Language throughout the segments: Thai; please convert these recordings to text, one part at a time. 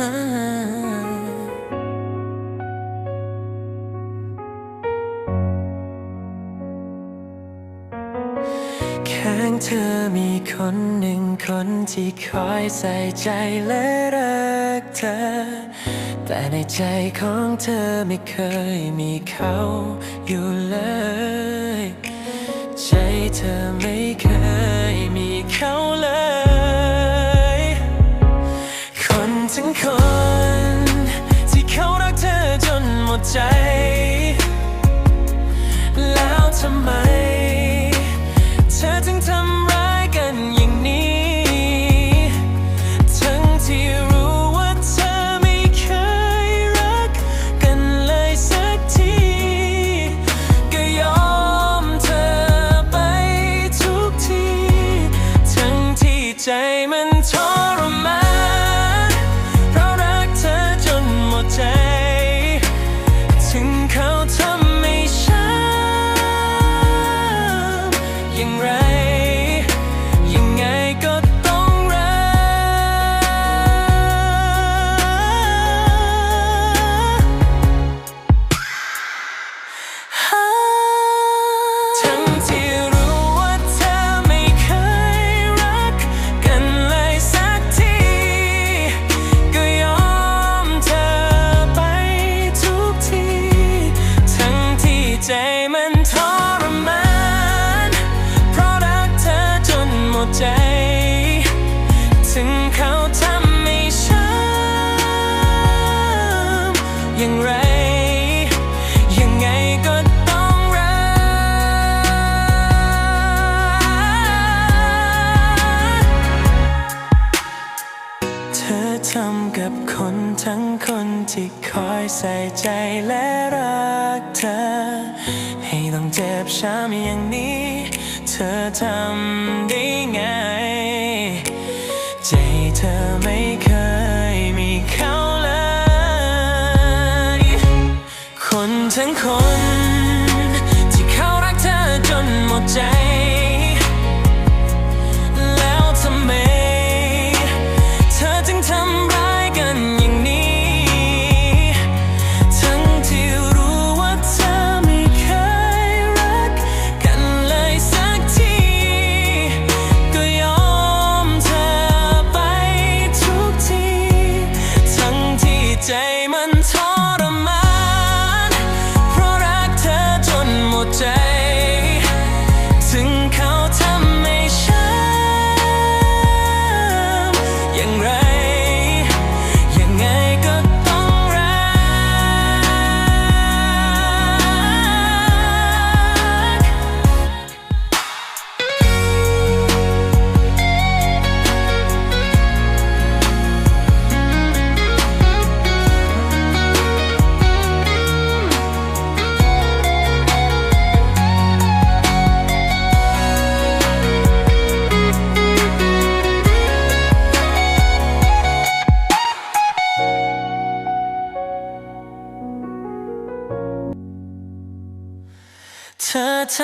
ข้างเธอมีคนหนึ่งคนที่คอยใส่ใจและรักเธอ แต่ในใจของเธอไม่เคยมีเขาอยู่เลย ใจเธอไม่เคยมีเขา หมดใจ แล้วทำไม เธอถึงทำร้ายกันอย่างนี้ ทั้งที่รู้ว่าเธอไม่เคยรักกันเลยสักที ก็ยอมเธอไปทุกที ทั้งที่ใจมันทรมาน ทำกับคนทั้งคนที่คอยใส่ใจและรักเธอ ให้ต้องเจ็บช้ำอย่างนี้ เธอทำได้ไง ใจเธอไม่เคยมีเขาเลย คนทั้งคน ที่เขารักเธอจนหมดใจ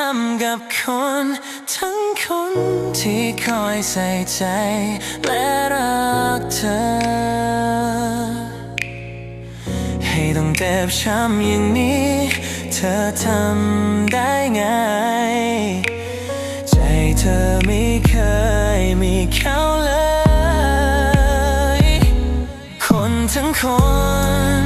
ทำกับคน ทั้งคนที่คอยใส่ใจ และรักเธอ ให้ต้องเจ็บช้ำอย่างนี้ เธอทำได้ไง ใจเธอไม่เคยมีเขาเลย คนทั้งคน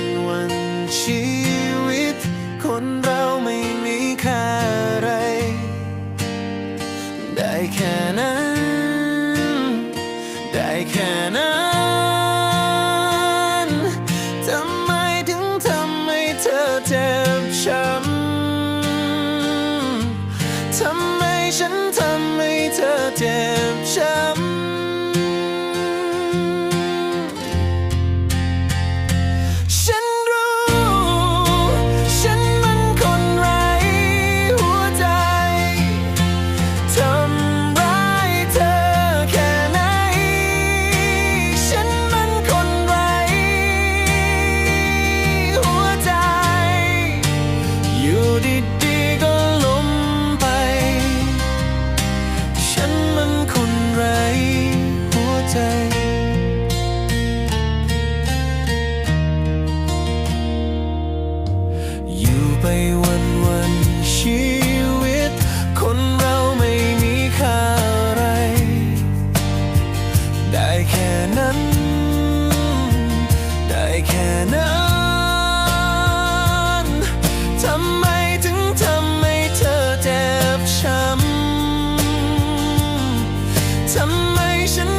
วันวันชีวิต คนเราไม่มีค่าอะไร ได้แค่นั้น ได้แค่นั้นทำไมถึงทำให้เธอเจ็บช้ำทำไมฉันทำให้เธอเจ็บช้ำ ไปวันวันชีวิต คนเราไม่มีค่าอะไร ได้แค่นั้น ได้แค่นั้นทำไมถึงทำให้เธอเจ็บช้ำทำไมฉัน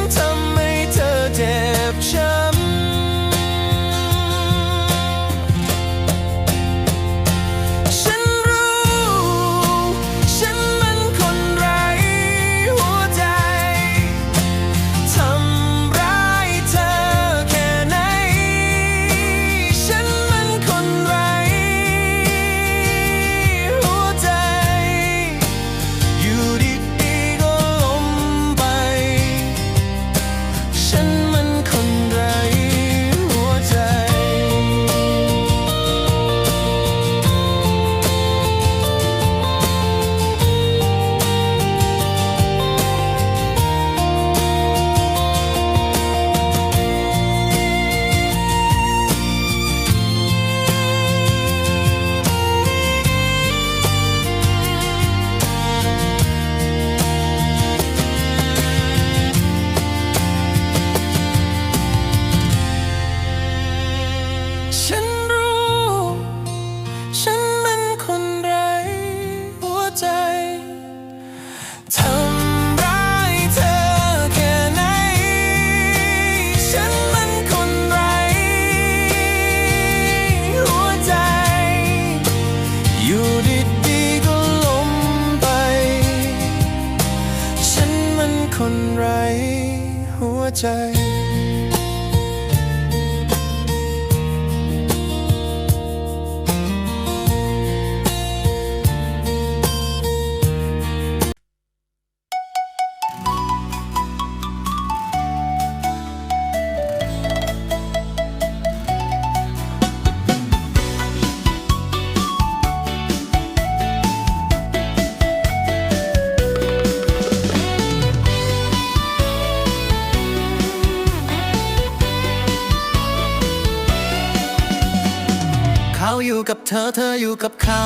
เขาอยู่กับเธอเธออยู่กับเขา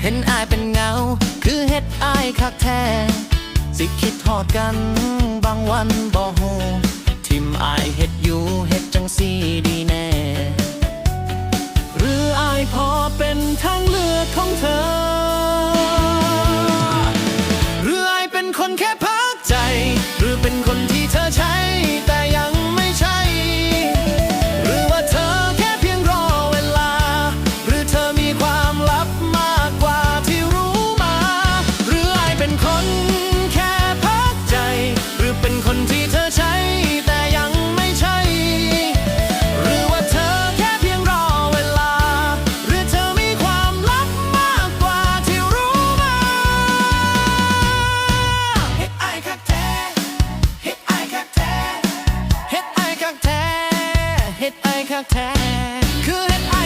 เห็นอายเป็นเงา คือเฮ็ดอายคักแท้ สิคิดทอดกัน บางวันบ่ฮูทิมอายเฮ็ดอยู่เฮ็ดจังสีดีแน่ หรืออายพอเป็นทางเลือกของเธอ หรืออายเป็นคนแค่พักใจ หรือเป็นคนที่เธอใช้ Could I?